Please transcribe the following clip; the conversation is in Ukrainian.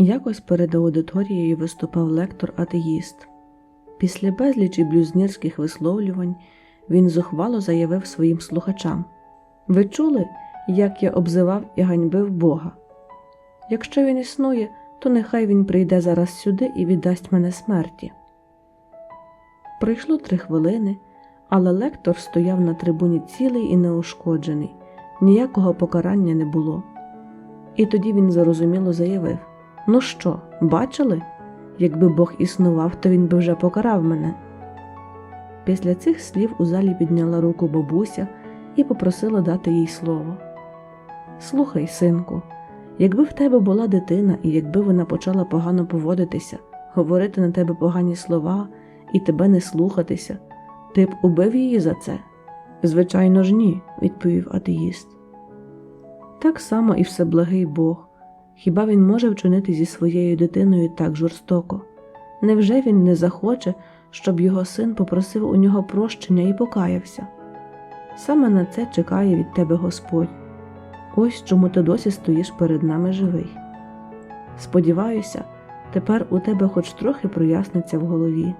Якось перед аудиторією виступав лектор атеїст. Після безлічі блюзнірських висловлювань він зухвало заявив своїм слухачам: Ви чули, як я обзивав і ганьбив Бога? Якщо він існує, то нехай він прийде зараз сюди і віддасть мене смерті. Пройшло три хвилини, але лектор стояв на трибуні цілий і неушкоджений, ніякого покарання не було. І тоді він зарозуміло заявив: Ну що, бачили? Якби Бог існував, то він би вже покарав мене. Після цих слів у залі підняла руку бабуся і попросила дати їй слово. Слухай, синку, якби в тебе була дитина, і якби вона почала погано поводитися, говорити на тебе погані слова і тебе не слухатися, ти б убив її за це? Звичайно ж, ні, відповів атеїст. Так само і всеблагий Бог. Хіба він може вчинити зі своєю дитиною так жорстоко? Невже він не захоче, щоб його син попросив у нього прощення і покаявся? Саме на це чекає від тебе Господь. Ось чому ти досі стоїш перед нами живий. Сподіваюся, тепер у тебе хоч трохи проясниться в голові,